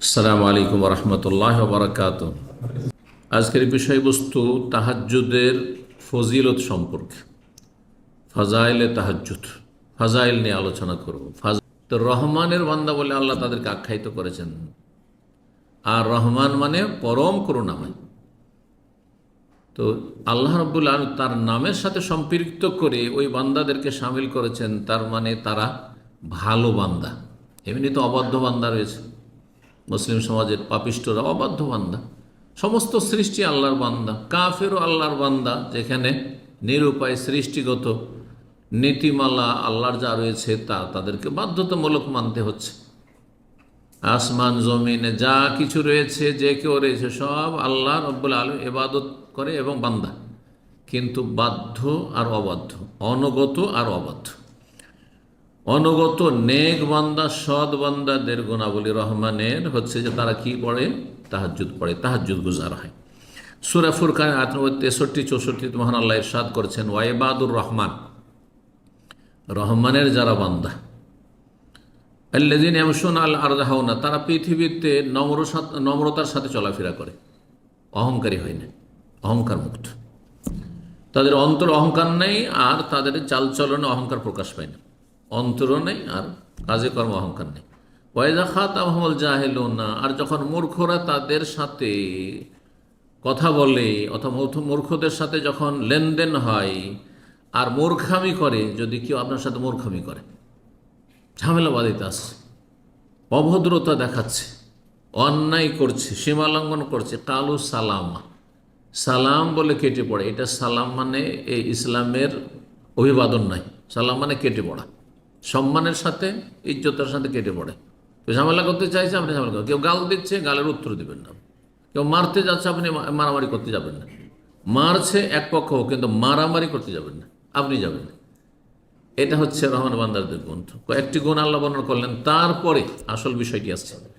আসসালামু আলাইকুম রহমতুল্লাহ বারাকাত। আজকের বিষয়বস্তু তাহাজ্জুদের ফজিলত সম্পর্কে। ফাজাইলে তাহাজ্জুদ। ফাজাইল নিয়ে আলোচনা করব। ফাজ- তো রহমানের বান্দা বলে আল্লাহ তাদেরকে আখ্যায়িত করেছেন। আর রহমান মানে পরম করুণাময়। তো আল্লাহ রব্বুল আলম তার নামের সাথে সম্পৃক্ত করে ওই বান্দাদেরকে সামিল করেছেন। তার মানে তারা ভালো বান্দা। এমনি তো অবাধ্য বান্দা রয়েছে। মুসলিম সমাজের পাপিষ্টরা অবাধ্য বান্দা। সমস্ত সৃষ্টি আল্লাহর বান্দা, কাফেরও আল্লাহর বান্দা, যেখানে নিরুপায় সৃষ্টিগত নীতিমালা আল্লাহর যা রয়েছে তা তাদেরকে বাধ্যতামূলক মানতে হচ্ছে। আসমান, জমিনে যা কিছু রয়েছে, যে কেউ রয়েছে, সব আল্লাহ রব্বুল আলম এবাদত করে এবং বান্দা। কিন্তু বাধ্য আর অবাধ্য, অনগত আর অবাধ্য। অনগত নেক বান্দা, সৎ বান্দাদের গুণাবলী রহমানের হচ্ছে যে তারা কি পড়ে? তাহাজুদ পড়ে তাহাজুদ গুজার হয়। সুরা ফুরকান আট তেষট্টি, চৌষট্টি, মহান আল্লাহ ইরশাদ করছেন ওয়াইবাদুর রহমান, রহমানের যারা বান্দা। আল্লাদিন এমসুন আল আরদাহাউনা তারা পৃথিবীতে নম্র নম্রতার সাথে চলাফেরা করে। অহংকারী হয় না, অহংকার মুক্ত। তাদের অন্তর অহংকার নেই আর তাদের চালচলনে অহংকার প্রকাশ পায় না। অন্তরও নেই আর কাজে কর্ম অহংকার নেই। ওয়াইদা খাত আহমল জাহেল না আর যখন মূর্খরা তাদের সাথে কথা বলে অথবা মূর্খ- মূর্খদের সাথে যখন লেনদেন হয়, আর মূর্খামি করে, যদি কেউ আপনার সাথে মূর্খামি করে ঝামেলা বাদিতে আসছে অভদ্রতা দেখাচ্ছে, অন্যায় করছে সীমালঙ্ঘন করছে, কালু সালামা। সালাম বলে কেটে পড়ে, এটা সালাম মানে এই ইসলামের অভিবাদন নাই, সালাম মানে কেটে পড়া। সম্মানের সাথে, ইজ্জতের সাথে কেটে পড়ে। কেউ ঝামেলা করতে চাইছে, আপনি ঝামেলা করেন। কেউ গাল দিচ্ছে, গালের উত্তর দিবেন না। কেউ মারতে যাচ্ছে, আপনি মারামারি করতে যাবেন না। মারছে এক পক্ষ, কিন্তু মারামারি করতে যাবেন না। আপনি যাবেন। না এটা হচ্ছে রহমান বান্দারদের গুণ কয়েকটি গুণ আল্লাহ বর্ণনা করলেন, তারপরে আসল বিষয়টি আসছে।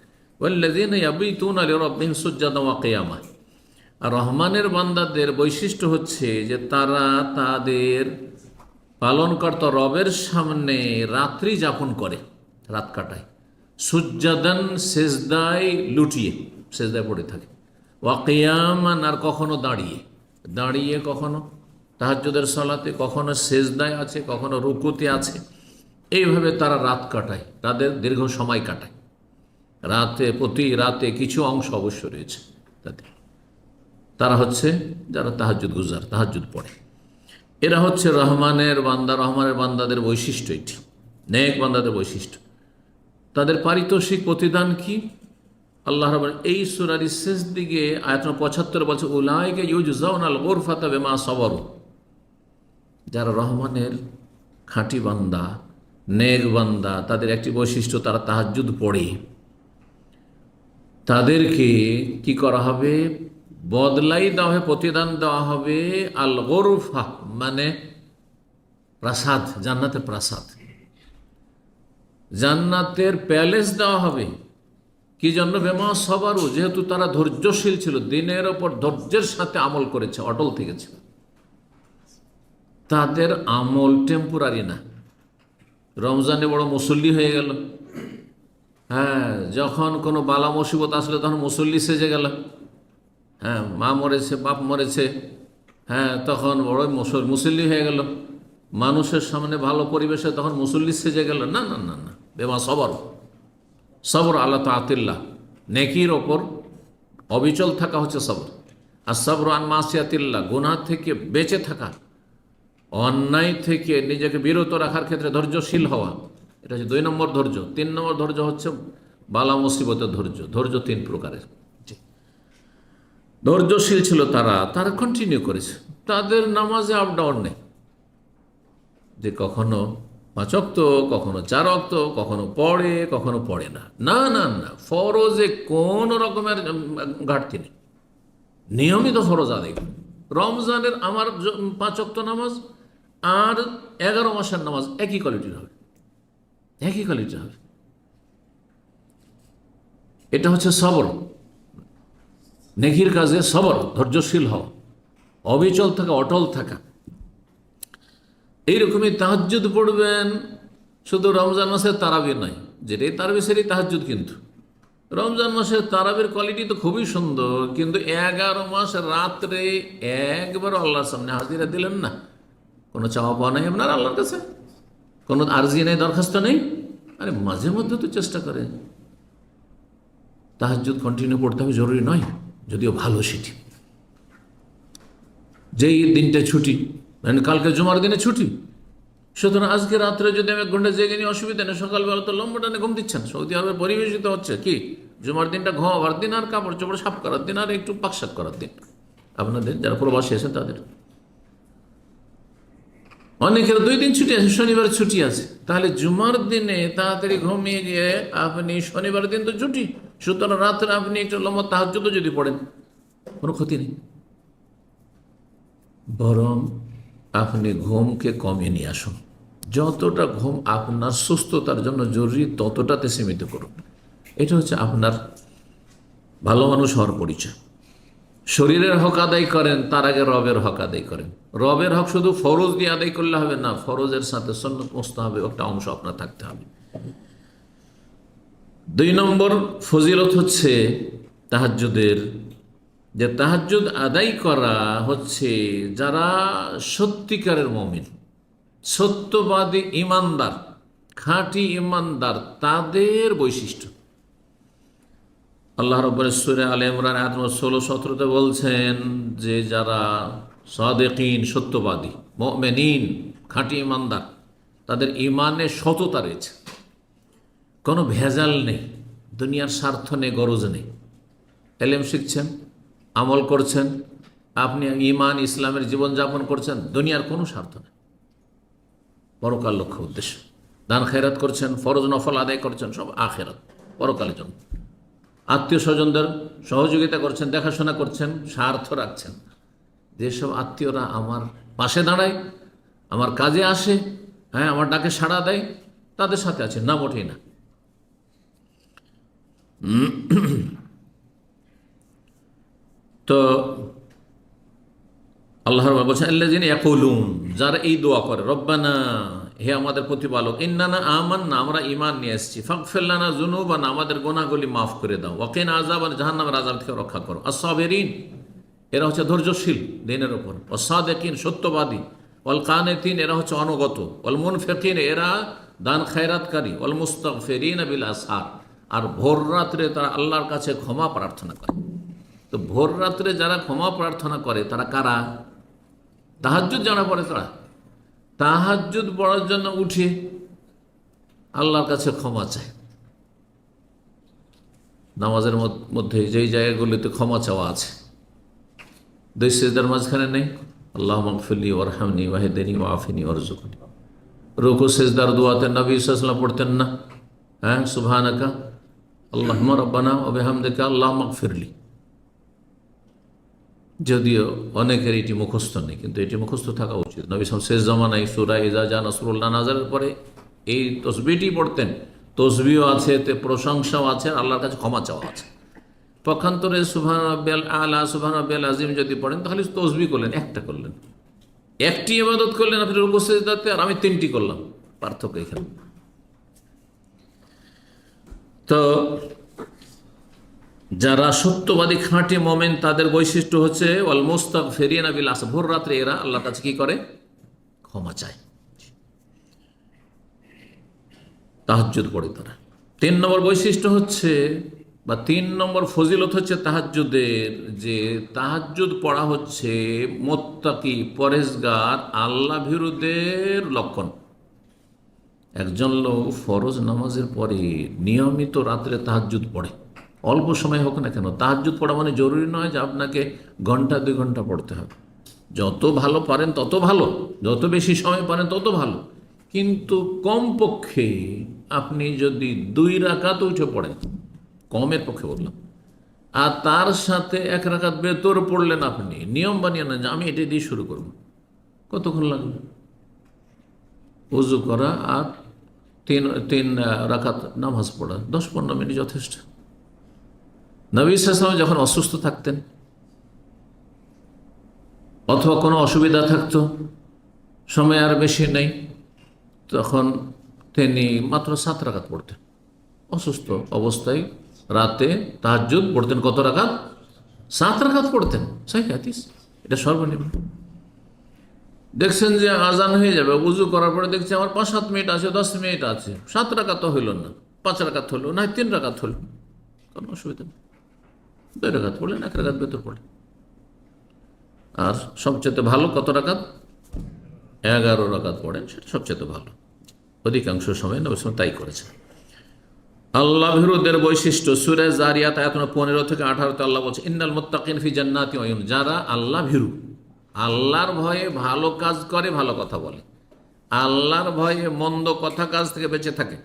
আর রহমানের বান্দাদের বৈশিষ্ট্য হচ্ছে যে তারা তাদের পালনকর্তা রবের সামনে রাত্রি যাপন করে, রাত কাটায়। সুজ্জাদান সেজদায় লুটিয়ে, সেজদায় পড়ে থাকে। ওয়াকিয়ামান আর কখনো দাঁড়িয়ে। দাঁড়িয়ে কখনো তাহাজ্জুদের সলাতে, কখনো সেজদায় আছে, কখনো রুকুতে আছে। এইভাবে তারা রাত কাটায়, তাদের দীর্ঘ সময় কাটায়। রাতে, প্রতি রাতে কিছু অংশ অবশ্য রয়েছে তাদের। তারা হচ্ছে যারা তাহাজুদ গুজার তাহাজুদ পড়ে। এরা হচ্ছে রহমানের বান্দা, রহমানের বান্দাদের বৈশিষ্ট্য এটি। নেক বান্দাদের বৈশিষ্ট্য। তাদের পারিতোষিক প্রতিদান কি? আল্লাহ রবের এই সুরারি শেষ দিকে আয়াত পঁচাত্তর বছর উলাইকে ইউজাউন আল গোরফাতা বেমা সবর। যারা রহমানের খাঁটি বান্দা, নেক বান্দা, তাদের একটি বৈশিষ্ট্য, তারা তাহাজুদ পড়ে। তাদেরকে কি করা হবে? বদলাই দেওয়া হবে, প্রতিদান দেওয়া হবে আল গোরফা মানে প্রাসাদ, জান্নাতের প্রাসাদ। জান্নাতের প্যালেস দেওয়া হবে। কি জন্য? বেমা সবারও যেহেতু তারা ধৈর্যশীল ছিল, দিনের ওপর ধৈর্যের সাথে আমল করেছে, অটল থেকেছে তাদের আমল টেম্পোরারি না। রমজানে বড় মুসল্লি হয়ে গেল। হ্যাঁ যখন কোনো বালা মুসিবত আসলে তখন মুসল্লি সেজে গেল। হ্যাঁ মা মরেছে, বাপ মরেছে হ্যাঁ তখন বড় মুসল মুসল্লি হয়ে গেল। মানুষের সামনে ভালো পরিবেশে তখন মুসল্লি সেজে গেল। না না না না, বেমা সবর। সবর আল্লাহ তাতিল্লাহ নেকির ওপর অবিচল থাকা হচ্ছে সবর। আর সবর আন মাসিয়াতিল্লাহ, গুনাহ থেকে বেঁচে থাকা। অন্যায় থেকে নিজেকে বিরত রাখার ক্ষেত্রে ধৈর্যশীল হওয়া। এটা হচ্ছে দুই নম্বর ধৈর্য। তিন নম্বর ধৈর্য হচ্ছে বালা মুসিবতের ধৈর্য। ধৈর্য তিন প্রকারের। ধৈর্যশীল ছিল তারা তারা কন্টিনিউ করেছে। তাদের নামাজে আপ ডাউন নেই। যে কখনো পাঁচক্ত, কখনো চারক্ত, কখনো পড়ে কখনো পড়ে না। না না না, ফরজে কোন রকমের ঘাটতি নেই। নিয়মিত ফরজ আদায় রমজানের আমার পাঁচক্ত নামাজ আর এগারো মাসের নামাজ একই কোয়ালিটির হবে। একই কোয়ালিটির হবে। এটা হচ্ছে সবর। নেকির কাজে সবর, ধৈর্যশীল হওয়া অবিচল থাকা, অটল থাকা। এইরকমই তাহাজ্জুদ পড়বেন, শুধু রমজান মাসের তারাবি নয়, যেটাই তারাবি সেটাই তাহাজ্জুদ কিন্তু। রমজান মাসের তারাবির কোয়ালিটি তো খুবই সুন্দর, কিন্তু এগারো মাস রাত্রে একবার আল্লাহর সামনে হাজিরা দিলেন না। কোনো চাওয়া পাওয়া নেই আপনার আল্লাহর কাছে? কোনো আর্জি নেই, দরখাস্ত নেই? আরে মাঝে মধ্যে তো চেষ্টা করে তাহাজুদ কন্টিনিউ করতে হবে জরুরি নয়। যদিও ভালো সেটি। যেই দিনটা ছুটি মানে কালকে জুমার দিনে ছুটি, সুতরাং আজকে রাত্রে যদি আমি এক ঘণ্টা জেগে নিই, অসুবিধা নেই। সকালবেলা তো লম্বা টানে ঘুম দিচ্ছেন সৌদি আরবে পরিবেশিত হচ্ছে কি? জুমার দিনটা ঘুমাবার দিন আর কাপড় চোপড় সাফ করার দিন আর একটু পাকশাক করার দিন। আপনাদের যারা প্রবাসী আছেন তাদের। অনেকের দুই দিন ছুটি আছে, শনিবার ছুটি আছে। তাহলে জুমার দিনে তাড়াতাড়ি ঘুমিয়ে গিয়ে আপনি শনিবার দিন তো ছুটি। সুতরাং রাত্রে আপনি একটু লম্বা তাহাজ্জুদও যদি পড়েন, কোনো ক্ষতি নেই। বরং আপনি ঘুমকে কমিয়ে নিয়ে আসুন। যতটা ঘুম আপনার সুস্থতার জন্য জরুরি, ততটাতে সীমিত করুন। এটা হচ্ছে আপনার ভালো মানুষ হওয়ার পরিচয়। শরীরের হক আদায় করেন, তার আগে রবের হক আদায় করেন। রবের হক শুধু ফরজ দিয়ে আদায় করলে হবে না, ফরজের সাথে সন্ন্যত মস্ত হবে একটা অংশ আপনার থাকতে হবে। দুই নম্বর ফজিলত হচ্ছে তাহাজ্জুদের, যে তাহাজ্জুদ আদায় করা হচ্ছে যারা সত্যিকারের মমিন, সত্যবাদী ইমানদার, খাঁটি ইমানদার, তাদের বৈশিষ্ট্য। আল্লাহ রব্বর সুরে আল ইমরান আত্ম ষোলো সতেরোতে বলছেন যে যারা সাদেকিন, সত্যবাদী মেনিন খাঁটি ইমানদার, তাদের ইমানে সততা রয়েছে। কোনো ভেজাল নেই, দুনিয়ার স্বার্থ নেই, গরজ নেই। এলেম শিখছেন, আমল করছেন, আপনি ইমান ইসলামের জীবনযাপন করছেন, দুনিয়ার কোনো স্বার্থ নেই। পরকাল লক্ষ্য উদ্দেশ্য। দান খেরাত করছেন, ফরজ নফল আদায় করছেন, সব আখেরাত, পরকালের জন্য। আত্মীয় স্বজনদের সহযোগিতা করছেন, দেখাশোনা করছেন, স্বার্থ রাখছেন। যেসব আত্মীয়রা আমার পাশে দাঁড়ায়, আমার কাজে আসে হ্যাঁ আমার ডাকে সাড়া দেয়, তাদের সাথে আছে না মোটেই না। তো আল্লাহর বলছেন আল্লাহ যারা এই দোয়া করে, রব্বানা হে আমাদের প্রতিপালক, ইন্নানা আমান না আমরা ইমান নিয়ে এসেছি ফাকফেল্লানা জুনুবান আমাদের গোনাগুলি মাফ করে দাও ওকেন আজাব আর জাহান্নামের আজাব থেকে রক্ষা করো। আসাবেরিন এরা হচ্ছে ধৈর্যশীল দিনের ওপর অসাদেকিন সত্যবাদী অল কানেতিন এরা হচ্ছে অনুগত অল মুনফেকিন এরা দান খায়রাতকারী অল মুস্তক ফেরিন আবিল আসার আর ভোর রাত্রে তারা আল্লাহর কাছে ক্ষমা প্রার্থনা করে। তো ভোর রাত্রে যারা ক্ষমা প্রার্থনা করে, তারা কারা? তাহাজ্জুদ জানা পড়ে তারা। তাহাজ্জুদ পড়ার জন্য উঠে আল্লাহর কাছে ক্ষমা চায়। নামাজের মধ্যে যেই জায়গাগুলিতে ক্ষমা চাওয়া আছে। দুই সেজদার মাঝখানে নেই। আল্লাহ মকফিলি ওরহামনি ওয়াহেদিনী ওয়াফিনী ওরজুকনি রুকু, সেজদার দোয়াতে নবী ইসলাম পড়তেন না। হ্যাঁ সুবহানাকা। আল্লাহ রব্বানা ওবেহামদেকা আল্লাহ মকফিরলি যদিও অনেকের এটি মুখস্থ নেই, কিন্তু এটি মুখস্থ থাকা উচিত। নবী সাল শেষ জমানায় সুরা ইজা জা নাসরুল্লাহ নাজারের পরে এই তসবিটি পড়তেন। তসবিও আছে তে প্রশংসাও আছে আল্লাহর কাছে ক্ষমা চাওয়া আছে। পক্ষান্তরে সুভান আব্বাল আলা সুভান আব্বাল আজিম যদি পড়েন, তাহলে তসবি করলেন, একটা করলেন। একটি ইবাদত করলেন, আপনি রূপসেদাতে আর আমি তিনটি করলাম। পার্থক্য এখানে। তো যারা সত্যবাদী খাঁটি মোমেন, তাদের বৈশিষ্ট্য হচ্ছে অল মোস্তাক ফেরিয়ে নাবিল আস ভোর রাত্রে এরা আল্লাহর কাছে কি করে? ক্ষমা চায়। তাহাজ্জুদ পড়ে তারা। তিন নম্বর বৈশিষ্ট্য হচ্ছে, বা তিন নম্বর ফজিলত হচ্ছে তাহাজ্জুদের, যে তাহাজ্জুদ পড়া হচ্ছে মোত্তাকি পরেশগার আল্লাহ ভিরুদের লক্ষণ। একজন লোক ফরজ নামাজের পরে নিয়মিত রাত্রে তাহাজ্জুদ পড়ে। অল্প সময় হোক না কেন, তাহাজ্জুদ পড়া মানে জরুরি নয় যে আপনাকে ঘণ্টা, দুই ঘণ্টা পড়তে হবে। যত ভালো পারেন তত ভালো, যত বেশি সময় পারেন তত ভালো। কিন্তু কমপক্ষে আপনি যদি দুই রাকাত উঠে পড়েন, কমের পক্ষে বললাম, আর তার সাথে এক রাকাত বেতর পড়লেন আপনি, নিয়ম বানিয়ে না যে আমি এটা দিয়ে শুরু করব। কতক্ষণ লাগবে? উজু করা আর তিন তিন রাকাত নামাজ পড়া, দশ পনেরো মিনিট যথেষ্ট। নবী ইসলাম যখন অসুস্থ থাকতেন, অথবা কোনো অসুবিধা থাকতো, সময় আর বেশি নেই, তখন তিনি মাত্র সাত রাখাত পড়তেন। অসুস্থ অবস্থায় রাতে তাহাজ্জুদ পড়তেন কত রাকাত? সাত রাকাত পড়তেন। হাদিস। এটা সর্বনিম্ন। দেখছেন যে আজান হয়ে যাবে, উজু করার পরে দেখছি আমার পাঁচ সাত মিনিট আছে, দশ মিনিট আছে। সাত রাকাত তো হইল না, পাঁচ রাকাত হলো না তিন রাকাত হলো কোনো অসুবিধা নেই। দুই রাকাত পড়লেন, এক রাকাত ভেতর পড়লেন। আর সবচেয়ে ভালো কত রাকাত? এগারো রাকাত পড়েন, সেটা সবচেয়ে ভালো। অধিকাংশ সময় নবী সাল্লাম তাই করেছেন। আল্লাহ ভিরুদের বৈশিষ্ট্য, সুরে জারিয়াত এখন পনেরো থেকে আঠারোতে আল্লাহ বলছে ইন্নাল মোত্তাকিন ফি জান্নাতি যারা আল্লাহ ভীরু আল্লাহর ভয়ে ভালো কাজ করে, ভালো কথা বলে। আল্লাহর ভয়ে মন্দ কথা কাজ থেকে বেঁচে থাকে।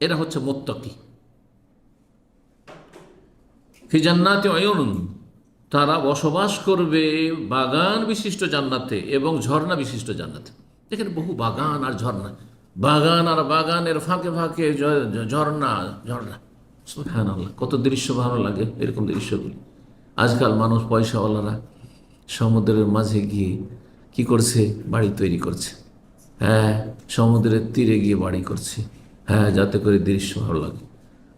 এরা হচ্ছে মোত্তাকি। জান্নাতি অয়নুন তারা বসবাস করবে বাগান বিশিষ্ট জান্নাতে এবং ঝর্ণা বিশিষ্ট জান্নাতে। দেখেন বহু বাগান আর ঝর্ণা। বাগান আর বাগানের ফাঁকে ফাঁকে ঝর্ণা ঝর্ণা। কত দৃশ্য ভালো লাগে এরকম দৃশ্যগুলি। আজকাল মানুষ পয়সাওয়ালারা সমুদ্রের মাঝে গিয়ে কি করছে? বাড়ি তৈরি করছে। হ্যাঁ সমুদ্রের তীরে গিয়ে বাড়ি করছে। হ্যাঁ যাতে করে দৃশ্য ভালো লাগে।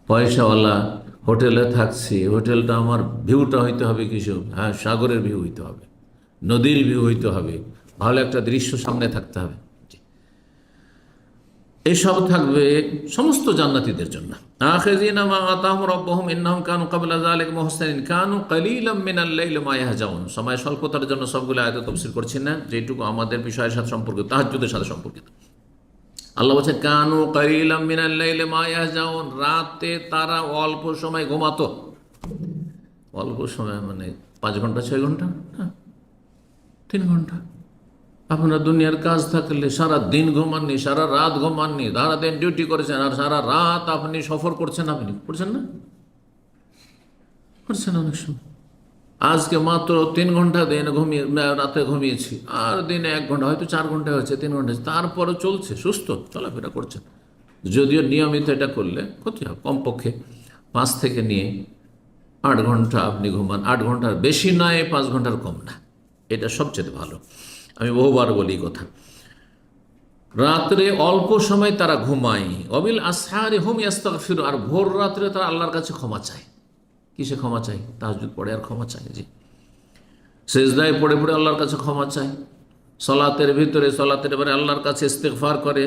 পয়সাওয়ালা হোটেলে থাকছে। হোটেলটা আমার ভিউটা হইতে হবে কিছু হ্যাঁ সাগরের ভিউ হইতে হবে। নদীর ভিউ হইতে হবে। ভালো একটা দৃশ্য সামনে থাকতে হবে। এসব থাকবে সমস্ত জান্নাতিদের জন্য। সময় স্বল্পতার জন্য সবগুলো আয়াত তাফসীর করছি না, যেটুকু আমাদের বিষয়ের সাথে সম্পর্কিত, তাহাজ্জুদের সাথে সম্পর্কিত। আল্লাহ বলছে কানু কালিলাম মিনাল লাইলি মা ইয়াহজাউন। রাতে তারা অল্প সময় ঘুমাতো। অল্প সময় মানে পাঁচ ঘণ্টা, ছয় ঘণ্টা? না তিন ঘণ্টা। আপনার দুনিয়ার কাজ থাকলে সারা দিন ঘুমাননি, সারা রাত ঘুমাননি, সারা দিন ডিউটি করেছেন, আর সারা রাত আপনি সফর করছেন আপনি, করছেন না? করছেন অনেক সময়। আজকে মাত্র তিন ঘণ্টা দিন ঘুমিয়ে, রাতে ঘুমিয়েছি, আর দিনে এক ঘণ্টা, হয়তো চার ঘণ্টা হয়েছে, তিন ঘণ্টা তারপরে চলছে, সুস্থ, চলাফেরা করছেন। যদিও নিয়মিত এটা করলে ক্ষতি হবে কমপক্ষে পাঁচ থেকে নিয়ে আট ঘণ্টা আপনি ঘুমান, আট ঘণ্টার বেশি নয়, পাঁচ ঘণ্টার কম না। এটা সবচেয়ে ভালো। আমি বহুবার বলি কথা। রাত্রে অল্প সময় তারা ঘুমায়। অবিল আসহারে হুম ইয়াস্তাগফির, আর ভোর রাত্রে তারা আল্লাহর কাছে ক্ষমা চায়। কিসে ক্ষমা চাই তাহাজুদ পড়ে আর ক্ষমা চাই জি। সেজদায় পড়ে পড়ে আল্লাহর কাছে ক্ষমা চাই সলাতের ভিতরে, সলাতের এবারে আল্লাহর কাছে ইস্তেগফার করে।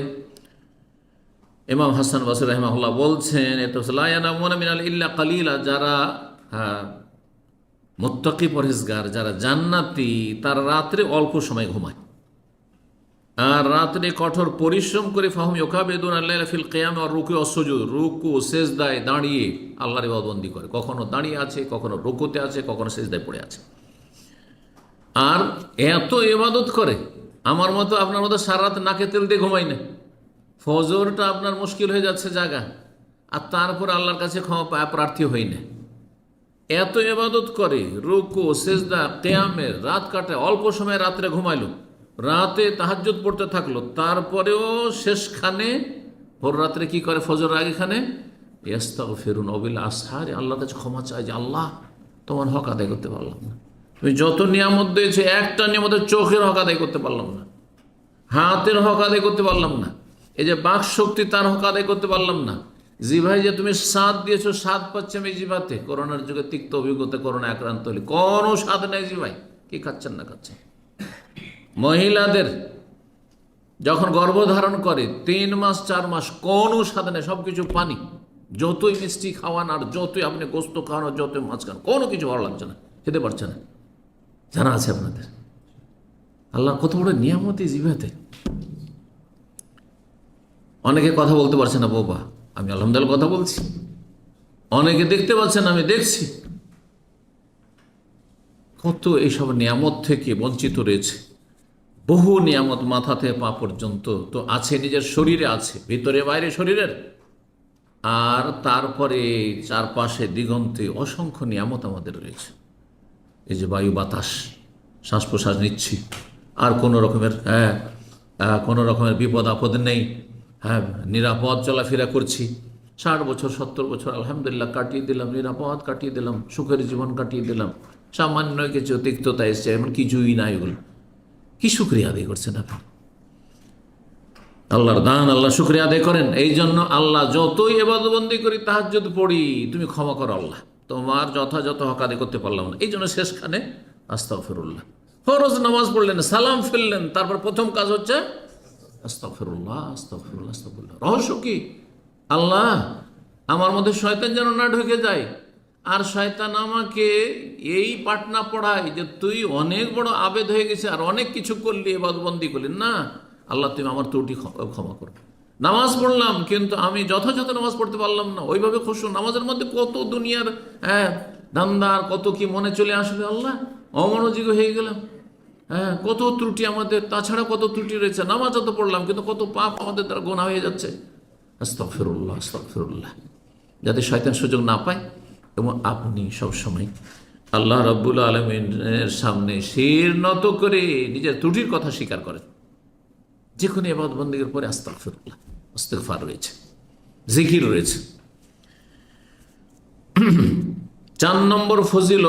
ইমাম হাসান বাসির রহমাহুল্লাহ বলছেন এত লায়ানামুনা মিনাল ইল্লা কালিলা যারা হ্যাঁ মুত্তাকি পরহেজগার যারা জান্নাতি, তার রাত্রে অল্প সময় ঘুমায়। আর রাত্রে কঠোর পরিশ্রম করে, ফাহম ইয়োকাবেদুন আল্লাহ কেয়াম, আর রুকু অসজুদ রুকু সেজদায় দাঁড়িয়ে আল্লাহর ইবাদবন্দি করে। কখনো দাঁড়িয়ে আছে, কখনো রুকুতে আছে, কখনো সেজদায় পড়ে আছে। আর এত ইবাদত করে, আমার মতো আপনার মতো সারা রাত নাকে তেল দিয়ে ঘুমাই না। ফজরটা আপনার মুশকিল হয়ে যাচ্ছে জায়গা, আর তারপর আল্লাহর কাছে ক্ষমা প্রার্থী হই না। এত ইবাদত করে, রুকু, সেজদা কেয়ামের রাত কাটে অল্প সময় রাত্রে ঘুমাইলো। রাতে তাহাজ্জুদ পড়তে থাকল। তারপরেও শেষখানে ভোর রাত্রে কি করে? ফজর আগেখানে ইয়াস্তাগ ফেরুন অবিল আসহারে আল্লাহ কাছে ক্ষমা চাই যে আল্লাহ তোমার হক আদায় করতে পারলাম না। তুমি যত নিয়ামত দিয়েছে, একটা নিয়ামতের চোখের হক আদায় করতে পারলাম না। হাতের হক আদায় করতে পারলাম না। এই যে বাক শক্তি তার হক আদায় করতে পারলাম না। জিভাই যে তুমি স্বাদ দিয়েছ, স্বাদ পাচ্ছে আমি জিভাতে করোনার যুগে তিক্ত অভিজ্ঞতা, করোনা আক্রান্ত হলে। কোনো স্বাদ নেই জিভাই কি খাচ্ছেন না খাচ্ছেন? মহিলাদের যখন গর্ভধারণ করে, তিন মাস, চার মাস, কোনো স্বাদ নেই সব কিছু পানি। যতই মিষ্টি খাওয়ান আর যতই আপনি গোস্ত খাওয়ান যতই মাছ খান, কোনো কিছু ভালো লাগছে না, খেতে পারছে না। জানা আছে আপনাদের। আল্লাহ কত বড় নিয়ামতি জিভাতে অনেকে কথা বলতে পারছে না বাবা আমি আলহামদুলিল্লাহ কথা বলছি। অনেকে দেখতে পাচ্ছেন, আমি দেখছি। কত এইসব নিয়ামত থেকে বঞ্চিত রয়েছে। বহু নিয়ামত মাথা থেকে পা পর্যন্ত তো আছে, নিজের শরীরে আছে, ভিতরে বাইরে শরীরের। আর তারপরে চারপাশে দিগন্তে অসংখ্য নিয়ামত আমাদের রয়েছে। এই যে বায়ু বাতাস শ্বাস প্রশ্বাস নিচ্ছি। আর কোনো রকমের হ্যাঁ কোনো রকমের বিপদ আপদ নেই। হ্যাঁ নিরাপদ চলাফেরা করছি। ষাট বছর, সত্তর বছর, আলহামদুলিল্লাহ, কাটিয়ে দিলাম, নিরাপদ কাটিয়ে দিলাম, সুখের জীবন কাটিয়ে দিলাম। সামান্য কিছু তিক্ততা এসছে, এমন কিছুই না এগুলো কি সুক্রিয়া আদায় করছেন আপনি? আল্লাহর দান, আল্লাহ শুক্রিয়া আদায় করেন। এই জন্য আল্লাহ যতই এবাদবন্দি করি তাহার যদি পড়ি। তুমি ক্ষমা করো আল্লাহ। তোমার যথাযথ হক আদায় করতে পারলাম না। এই জন্য শেষখানে আস্তাফিরুল্লাহ ফরজ নামাজ পড়লেন, সালাম ফেললেন। তারপর প্রথম কাজ হচ্ছে আস্তাফিরুল্লাহ আস্তাফিরুল্লাহ আস্তাফিরুল্লাহ রহস্য কি? আল্লাহ, আমার মধ্যে শয়তান যেন না ঢুকে যায়। আর শয়তান আমাকে এই পাটনা পড়ায় যে তুই অনেক বড় আবেদ হয়ে গেছে আর অনেক কিছু করলি এবাদবন্দি করলি। না, আল্লাহ, তুমি আমার ত্রুটি ক্ষ- ক্ষমা করো। নামাজ পড়লাম, কিন্তু আমি যথাযথ নামাজ পড়তে পারলাম না। ওইভাবে খুশু, নামাজের মধ্যে কত দুনিয়ার হ্যাঁ ধান্দার কত কি মনে চলে আসবে আল্লাহ? অমনোযোগী হয়ে গেলাম। হ্যাঁ কত ত্রুটি আমাদের, তাছাড়া কত ত্রুটি রয়েছে নামাজও তো পড়লাম, কিন্তু কত পাপ আমাদের দ্বারা গোনা হয়ে যাচ্ছে। আস্তফিরুল্লাহ আস্তফিরুল্লাহ যাতে শয়তান সুযোগ না পায়, এবং আপনি সবসময় আল্লাহ রব্বুল আলমিনের সামনে শির নত করে নিজের ত্রুটির কথা স্বীকার করেন। যে কোনো এবাদ বন্দীগের পরে আস্তাফিরুল্লাহ আস্তেফার রয়েছে, জিকির রয়েছে। চার নম্বর ফজিলত